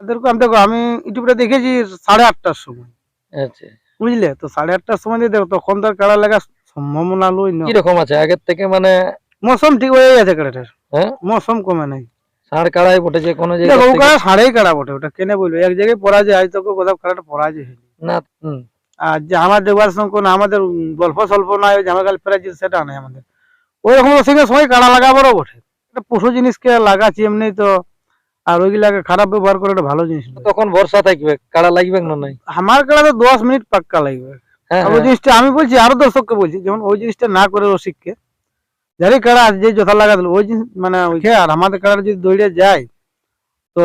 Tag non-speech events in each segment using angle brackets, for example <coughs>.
দেখো আমি ইউটিউবে দেখেছি সাড়ে আটটার সময়। আচ্ছা। বুঝলে? তো সাড়ে আটটার সময় দিয়ে দেখো তখন তো কাড়া লাগা সম্ভাবনা লই না কীরকম আছে? আগের থেকে মানে মৌসুম ঠিক হয়ে গেছে কাড়াটার। হ্যাঁ? মৌসুম কমে নাই। কাড়াই বটেছে কোনো জায়গায় কাড়া সাড়েই কাড়া বটে ওটা কেনে বলব? এক জায়গায় পরাজয় আজ তোকে কোথাও কাড়াটা পরাজয় না আর যে আমার দেখবার সঙ্গে কোনো আমাদের গল্প স্বল্প নয় ওই জামা কাল প্রাইজ সেটা নেই আমাদের। ওই রকম সঙ্গে সময় কাড়া লাগাবারও বটে। এটা পশু জিনিসকে লাগাচ্ছি এমনি তো আর ওইগুলাকে খারাপ ব্যবহার করে ভালো জিনিস তখন বর্ষা থাকবে কাড়া লাগবে না নাই? আমার কাড়া তো দশ মিনিট পাক্কা লাগবে। হ্যাঁ ওই জিনিসটা আমি বলছি আরও দর্শককে বলছি যেমন ওই জিনিসটা না করে রসিককে যারই কাড়া যে জোথা লাগা দিল ওই জিনিস মানে ওই আর আমাদের কাড়া যদি দৌড়ে যায় তো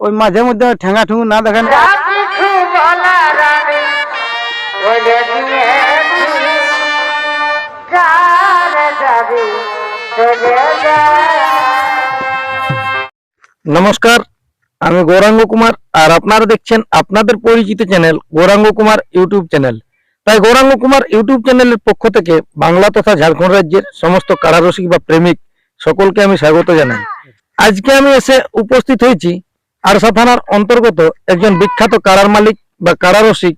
ওই মাঝে মধ্যে ঠেঙ্গা ঠুঙ্গু না দেখেন নমস্কার, আমি গৌরাঙ্গ কুমার আর আপনারা দেখছেন আপনাদের পরিচিত channel Gauranga Kumar YouTube channel. তাই গৌরাঙ্গ কুমার ইউটিউব চ্যানেলের পক্ষ থেকে বাংলা তথা ঝাড়খণ্ড রাজ্যের সমস্ত কারারসিক বা প্রেমিক সকলকে আমি স্বাগত জানাই। আজকে আমি এসে উপস্থিত হয়েছি আরসা থানার অন্তর্গত একজন বিখ্যাত কারার মালিক বা কারারসিক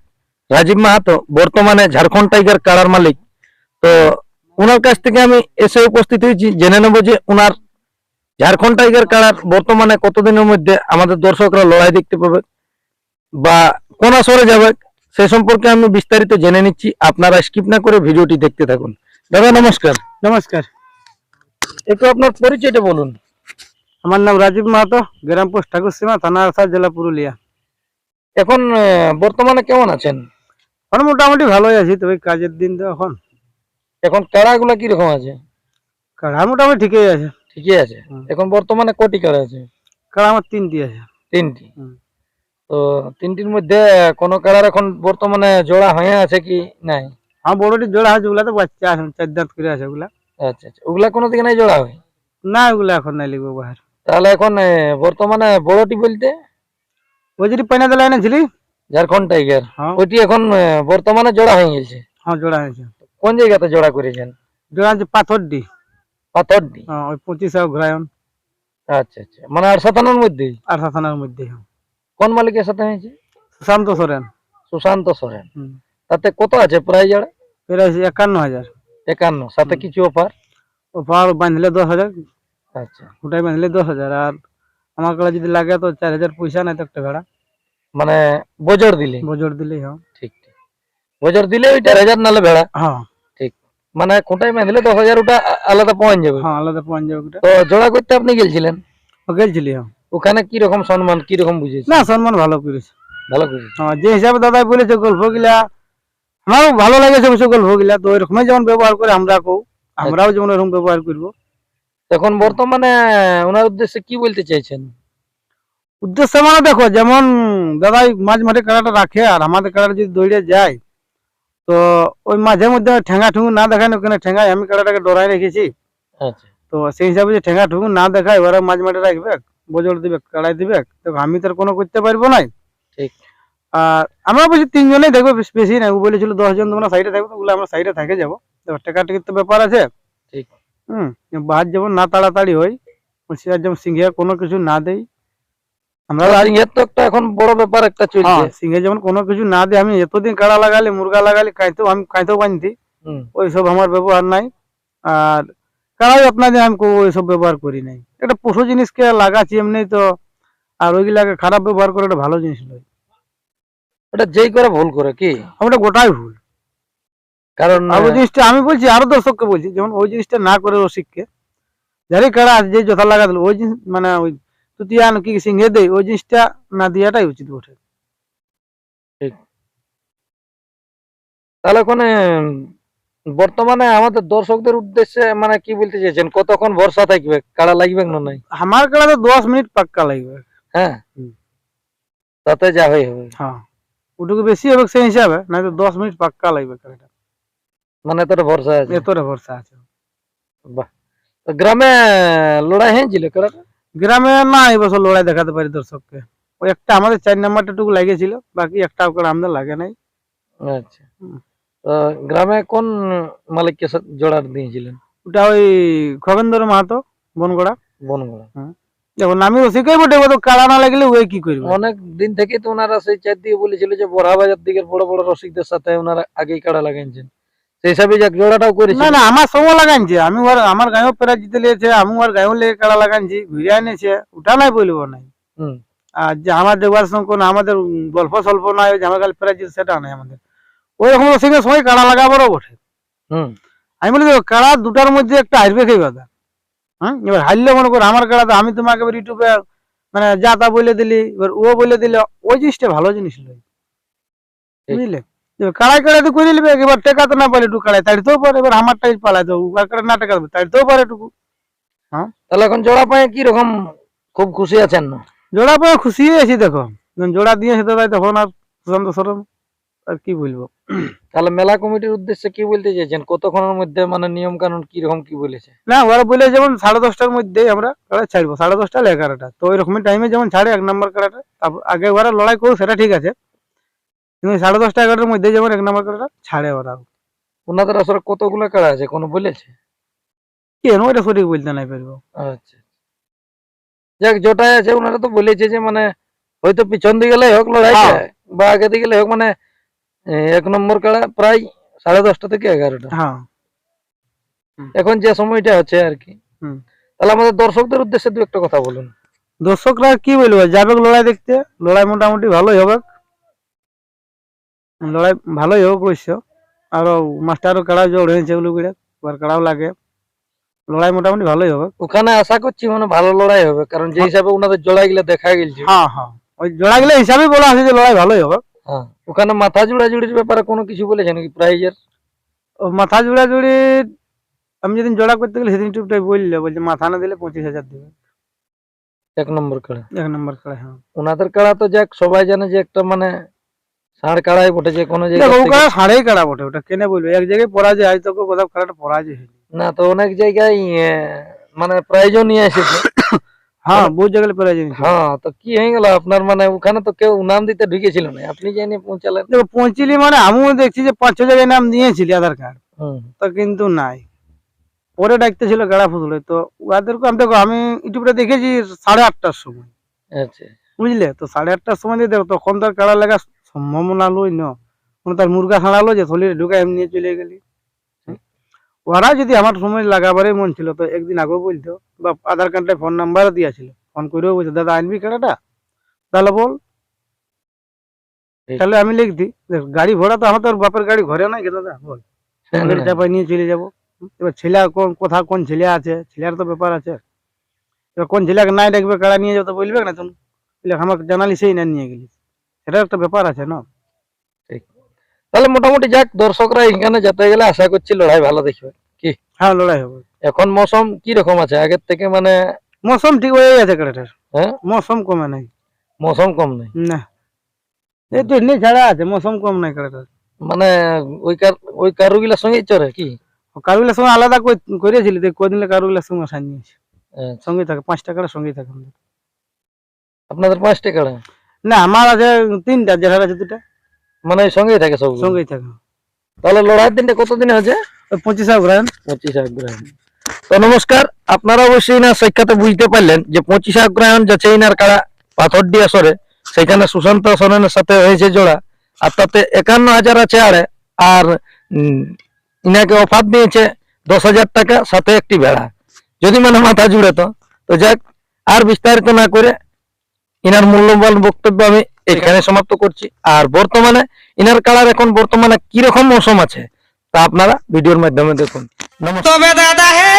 রাজীব মাহাতো, বর্তমানে ঝাড়খণ্ড টাইগার কারার মালিক। তো ওনার কাছ থেকে আমি এসে উপস্থিত হয়েছি, জেনে নেব যে ওনার ঝাড়খণ্ড টাইগার কারার বর্তমানে কতদিনের মধ্যে আমাদের দর্শকরা লড়াই দেখতে পাবে বা কোন আসরে যাবে সে সম্পর্কে আমি বিস্তারিত জেনে নিচ্ছি। আপনারা স্কিপ না করে ভিডিওটি দেখতে থাকুন। দাদা নমস্কার। নমস্কার। একটু আপনার পরিচয়টা বলুন। আমার নাম রাজীব মাহাতো গ্রাম পোস্ট ঠাকুর সীমা থানা আরসা জেলা পুরুলিয়া। এখন বর্তমানে কেমন আছেন? এখন মোটামুটি ভালোই আছি তবে কাজের দিন তো এখন। এখন কাড়াগুলা কীরকম আছে? কাড়া মোটামুটি ঠিকই আছে। ঠিকই আছে। এখন বর্তমানে কটি কাড়া আছে? কাড়া আমার তিনটি আছে। তিনটি। তো তিনটির মধ্যে কোনো কাড়ার এখন বর্তমানে জোড়া হয়ে আছে কি নাই? আমার বড়টি জোড়া আছে ওগুলা তো বাচ্চা আছে চার দাঁত করে আছে ওগুলা। আচ্ছা আচ্ছা। ওগুলা কোনো দিকে নাই জোড়া হয়? না ওগুলা এখন নাই লিখব বাহার। তাহলে এখন বর্তমানে বড়টি বলতে? ওই যদি পাইনা দিলে এনেছিলি? ঝাড়খণ্ড টাইগার। হ্যাঁ। ওইটি এখন বর্তমানে জোড়া হয়ে গেছে? হ্যাঁ জোড়া হয়েছে। কোন জায়গাতে জোড়া করেছেন? জোড়া আছে পাথরডি পাথরডি হ্যাঁ ওই পঁচিশ ঘোরায়ন আচ্ছা আচ্ছা। মানে আর সাতানোর মধ্যেই? আর থানার মধ্যে হ্যাঁ। কোন মালিকের সাথে হয়েছে? সুশান্ত সোরেন। সুশান্ত সোরেন। তাতে কত আছে প্রায় জোড়া এর একান্ন হাজার। একান্ন। সাথে কিছু অফার? পাওয়ার বাঁধলে দশ হাজার। আচ্ছা। ওটাই বাঁধলে দশ হাজার। আর আমার কাছে যদি লাগে তো চার হাজার পয়সা নাই তো একটা ভাড়া। মানে বজর দিলে? বজর দিলেই হয়। ঠিক ঠিক। বজর দিলে ওই চার হাজার নালে ভেড়া? হ্যাঁ। মানে কোটায় বাঁধলে দশ হাজার ওটা আলাদা পয়েন্ট যাবে। হ্যাঁ আলাদা পাওয়া যাবে ওটা। তো জোড়া করতে আপনি গেছিলেন ও গেছিলি হ্যাঁ। ওখানে কি রকম সম্মান কি রকম বুঝেছে? না সম্মান ভালো করেছে। ভালো করে হ্যাঁ যে হিসাবে দাদাই বলেছে গল্প গিলা আমারও ভালো লাগেছে অবশ্য গল্প গিলা তো ওইরকমই যেমন ব্যবহার করে আমরা কৌ আমরাও যেমন এরকম ব্যবহার করব। এখন বর্তমানে ওনার উদ্দেশ্যে কি বলতে চাইছেন? উদ্দেশ্য মানে দেখো যেমন দাদাই মাঝ মাঠে কাড়াটা রাখে আর আমাদের কাড়াটা যদি দৌড়ে যায় তো ওই মাঝে মধ্যে ঠেঙ্গা ঠুঙ্গু না দেখায় না ওখানে ঠেঙ্গায় আমি কাড়াটাকে ডরাই রেখেছি। আচ্ছা। তো সেই হিসাবে যে ঠেঙ্গা ঠুঙ্গু না দেখায় ওরা মাঝ মাঠে রাখবে বজর দিবে কাড়াই দিবে। তো আমি তো আর কোনো করতে পারব না ঠিক। আর আমরা বলছি তিনজনেই দেখব বেশ- বেশি না ও বলেছিল দশজন তোমরা সাইডে থাকবে ওগুলো আমরা সাইডে থাকে যাব। দেখো টেকা টিকির তো ব্যাপার আছে। ঠিক। হুম বাহার যেমন না তাড়াতাড়ি হয় সে আর যেমন সিংহে কোনো কিছু না দেই আমরা সিংহের তো একটা এখন বড় ব্যাপার একটা চলছে। হ্যাঁ সিংহে যেমন কোনো কিছু না দিয়ে আমি এতদিন কাড়া লাগালি মুরগা লাগালি কাইতেও আমি কাইতেও বানতি ওইসব আমার ব্যবহার নাই। আর কাড়াই আপনাদের আমি ওইসব ব্যবহার করি নাই। একটা পশু জিনিসকে লাগাচ্ছি এমনি তো আর ওইগুলাকে খারাপ ব্যবহার করে একটা ভালো জিনিস নয়। ওটা যেই করে ভুল করে কি? ওটা গোটাই ভুল। কারণ ওই জিনিসটা আমি বলছি আরও দর্শককে বলছি যেমন ওই জিনিসটা না করে ও রসিককে যারই কাড়া আছে, যে জোথা লাগা দিল ওই জিনিস মানে ওই তুতিয়ান কি সিংহে দেয় ওই জিনিসটা না দেওয়াটাই উচিত বটে। তাহলে ওখানে বর্তমানে আমাদের দর্শকদের উদ্দেশ্যে মানে কি বলতে চাইছেন কতক্ষণ ভরসা থাকবে কাড়া লাগবে না নাই? আমার কাড়া তো দশ মিনিট পাক্কা লাগবে। হ্যাঁ। তাতে যা হয়ে হবে। হ্যাঁ। ওটুকু বেশি হবে সেই হিসাবে না তো দশ মিনিট পাক্কা লাগবে কাড়াটা মানে তোর ভরসা আছে? এতটা ভরসা আছে। বাহ। তো গ্রামে লড়াই হয়েছিল কাড়াটা গ্রামে না এই বছর লড়াই দেখাতে পারি দর্শককে। ওই একটা আমাদের চার নাম্বারটা টুকু লাগিয়েছিল বাকি একটা করে আমাদের লাগে নাই। আচ্ছা। গ্রামে কোন মালিককে জোড়ার দিয়েছিলেন? ওটা ওই খগেন্দ্র মাহাতো বনগড়া। বনগড়া। হুম। দেখুন আমি রসিকই বটে তো কাড়া না লাগলে ওই কি করবে? অনেক দিন থেকে তো ওনারা সেই চার দিকে বলেছিল যে বড়া বাজার দিকের বড় বড় রসিকদের সাথে ওনারা আগেই কাড়া লাগাইছেন। সেই হিসাবে যাক জোড়াটাও করেছে। না না আমার লাগাইছে। আমি ওর আমার গাঁও প্রায় জিতে লিয়েছে আমি ওর গাঁও লেগে কাড়া লাগাইছি ঘুরে এনেছে ওটা নাই বলব নাই। আর যে আমার দেওয়ার সঙ্গে কোনো আমাদের গল্প যে প্রায় জিতে সেটা নাই আমাদের। ওই রকম রসিকের সময় কাড়া লাগাবারও বটে। আমি বলি কাড়া দুটার মধ্যে একটা হারবে খেয়ে কথা। হ্যাঁ এবার হারলে মনে করো আমার কাড়া তো আমি তোমাকে এবার ইউটিউবে মানে যা তা বলে দিলি এবার ও বলে দিলে ওই জিনিসটা ভালো জিনিস নয় বুঝলে? কাড়াই কাড়াই তো করে নিবে এবার টেকা তো না পারে একটু কাড়াই তাড়িতেও পারে এবার পালায় তো আর কাড়া না টেকা দেবে তাড়িতেও পারে একটু তাহলে এখন জোড়া পায়ে কি রকম খুব খুশি আছেন? না জোড়া পায়ে খুশি আছি দেখো। জোড়া দিয়েছে তো তাই তখন আর সুশান্ত সরম আর কি বলব। তাহলে মেলা কমিটির উদ্দেশ্যে কি বলতে চাইছেন? কতক্ষণের মধ্যে মানে নিয়ম কানুন কি রকম কি বলেছে? না ওরা বলে যেমন সাড়ে দশটার মধ্যেই আমরা কাড়া ছাড়বো সাড়ে দশটা এগারোটা। তো ওই রকমের টাইমে যেমন ছাড়ে এক নম্বর কাড়াটা তারপর আগে ওরা লড়াই করুক সেটা ঠিক আছে। কিন্তু সাড়ে দশটা এগারোটার মধ্যে যেমন এক নম্বর কাড়াটা ছাড়ে ওরা। ওনাদের আসলে কতগুলো কাড়া আছে? কোনো বলেছে? কেন? ওইটা সঠিক বলতে নাই পারব। আচ্ছা যাক জোটাই আছে ওনারা তো বলেছে যে মানে হয়তো পিছন দিকে গেলে হোক লড়াইটা হ্যাঁ। বা আগে দিকে গেলে হোক মানে এক নম্বর কাড়া প্রায় সাড়ে দশটা থেকে এগারোটা। হ্যাঁ। এখন যে সময়টা হচ্ছে আর কি। তাহলে আমাদের দর্শকদের উদ্দেশ্যে দু একটা কথা বলুন। দর্শকরা কি বলব? যাবে লড়াই দেখতে লড়াই মোটামুটি ভালোই হবে। লড়াই ভালোই হোক অবশ্য। আর মাস্টারও কাড়া জোর হয়েছে ওগুলো ওর লাগে। লড়াই মোটামুটি ভালোই হবে। ওখানে আশা করছি মানে ভালো লড়াই হবে কারণ যে হিসাবে ওনাদের জোড়াই গুলো দেখা গেছে হ্যাঁ হ্যাঁ। ওই জোড়া গেলে হিসাবে বলা আছে যে লড়াই ভালোই হবে। হ্যাঁ। ওখানে মাথা জোড়া জুড়ির ব্যাপারে কোনো কিছু বলেছে নাকি প্রাইজের? ও মাথা জোড়া জুড়ি আমি যেদিন জোড়া করতে গেলে সেদিন টুকটাই বললে বলছে মাথা না দিলে পঁচিশ হাজার দেবে। এক নম্বর কাড়া। এক নম্বর কাড়া হ্যাঁ। ওনাদের কাড়া তো যাক সবাই জানে যে একটা মানে ষাঁড় কাড়াই বটে যে কোনো জায়গায় দেখো কাড়া বটে ওটা কেনে বলব? এক জায়গায় পরাজয় আজ তোকে কোথাও কাড়াটা পরাজয় হয়নি না তো অনেক জায়গায় মানে প্রাইজও নিয়ে এসেছে। <coughs> হ্যাঁ বহু জায়গায় পরাজয় হ্যাঁ তো কি হয়ে গেল? আপনার মানে ওখানে তো কেউ নাম দিতে ঢুকেছিল না। আপনি জানি পৌঁছালেন। দেখো পৌঁছিলি মানে আমিও দেখছি যে পাঁচ ছ জায়গায় নাম দিয়েছিলি আধার কার্ড। তো কিন্তু নাই। পরে ডাকতে ছিল গাড়া ফুসলে। তো ওদেরকে আমি দেখো আমি ইউটিউবে দেখেছি সাড়ে আটটার সময়। আচ্ছা। বুঝলে? তো সাড়ে আটটার সময় দিয়ে দেখো তখন তার কাড়া লাগা সম্ভাবনা লই ন। কোনো তার মুরগা ছাড়ালো যে থলিরে ঢুকে এমনি চলে গেলি। ওরা যদি আমার সময় লাগাবারই মন ছিল তো একদিন আগেও বলতো বা আধার কার্ডে ফোন নাম্বারও দিয়েছিল। ফোন করেও বলছে দাদা আনবি কাড়াটা তাহলে বল। তাহলে আমি লিখতি দেখ গাড়ি ঘোড়া তো আমার তো বাপের গাড়ি ঘরে নাই দাদা বল। চাপাই নিয়ে চলে যাব। এবার ছেলে কোন কোথা কোন ছেলে আছে? ছেলের তো ব্যাপার আছে। এবার কোন ছেলেকে নাই ডাকবে কাড়া নিয়ে যাও তো বলবে না তুমি আমাকে জানালি সেই না নিয়ে গেলি। সেটার একটা ব্যাপার আছে না? তাহলে মোটামুটি যাক দর্শকরা এখানে যেতে গেলে আশা করছি লড়াই ভালো দেখবে। কি? হ্যাঁ লড়াই হবে। এখন মৌসুম কি রকম আছে? আগের থেকে মানে মৌসুম ঠিক হয়ে গেছে কাড়াটার হ্যাঁ? মৌসুম কমে নাই। মৌসুম কম নেই? না। এই তো এমনি ছাড়া আছে মৌসুম কম নাই কাড়াটার মানে ওই কার ওই কারুগুলার সঙ্গেই চড়ে কি? কারুগুলার সঙ্গে আলাদা কই- করেছিলি কদিন কারুগুলার সঙ্গে সান আচ্ছা, সঙ্গে থাকে পাঁচ টাকার সঙ্গেই থাকে আপনাদের পাঁচটা কাড়া না আমার আছে তিনটা জেঠার আছে দুটা মানে সঙ্গেই থাকে সব সঙ্গেই থাকে। তাহলে লড়াইয়ের দিনটা কতদিন ওই পঁচিশ অগ্রায়ণ পঁচিশ অগ্রহায়ণ। তো নমস্কার আপনারা অবশ্যই না সাক্ষাতে বুঝতে পারলেন যে পঁচিশ অগ্রহায়ণ যাচ্ছে ইনার কারা পাথর দিয়ে সরে সেখানে সুশান্ত সোরেনের সাথে হয়েছে জোড়া। আর তাতে একান্ন হাজার আছে আড়ে আর উম, ইনাকে অফার দিয়েছে দশ হাজার টাকা সাথে একটি ভেড়া। যদি মানে মাথা জুড়ে তো। তো যাক আর বিস্তারিত না করে ইনার মূল্যবান বক্তব্য আমি এখানে সমাপ্ত করছি আর বর্তমানে ইনার কালার এখন বর্তমানে কীরকম মৌসুম আছে তা আপনারা ভিডিওর মাধ্যমে দেখুন নমস্কার তবে দাদা হে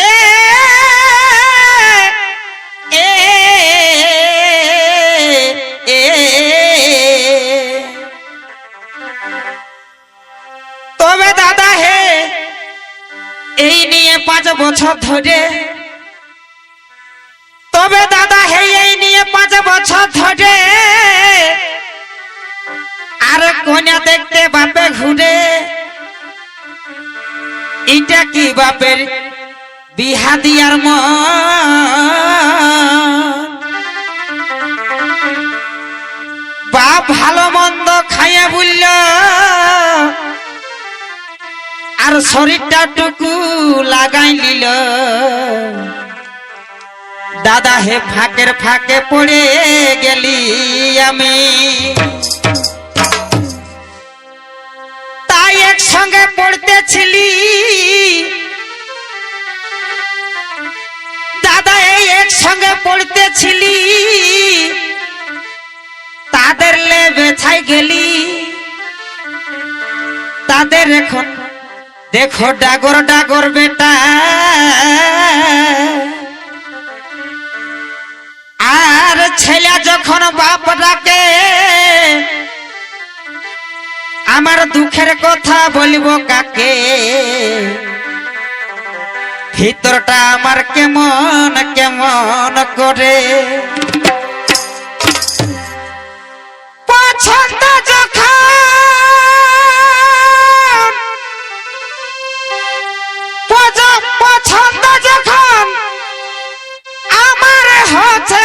এ, এ, এ, তবে দাদা হে এই নিয়ে পাঁচ বছর ধরে কন্যা দেখতে বাপে ঘুরে। এটা কি বাপের বিহা দিয়ার মন? বাপ ভালো মন্দ খাইয়া বলল আর আর শরীরটা টুকু লাগাই নিল। দাদা, হে ফাঁকের ফাঁকে পড়ে গেলি আমি। একসঙ্গে পড়তেছিলি। দাদা এই একসঙ্গে পড়তেছিলি। তাদের লেবে ছাই গেলি। তাদের এখন দেখো ডাগর ডাগর বেটা। আর ছেলে যখন বাপ ডাকে আমার দুঃখের কথা বলব কাকে? ভিতরটা আমার কেমন কেমন করে? পছন্দ যখন পছন্দ যখন আমার হচ্ছে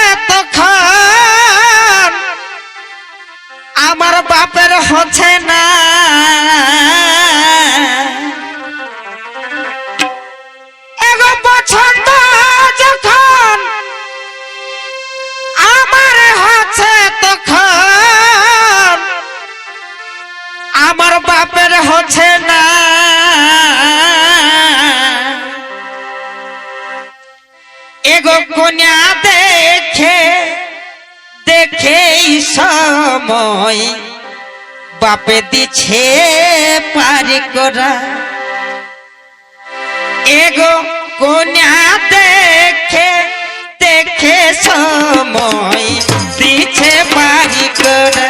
আমার বাপের হচ্ছে না। কোনা দেখে দেখে সময় বাপে দিছে পারি করা এগো কোনা দেখে দেখে সময় দিছে পারি করা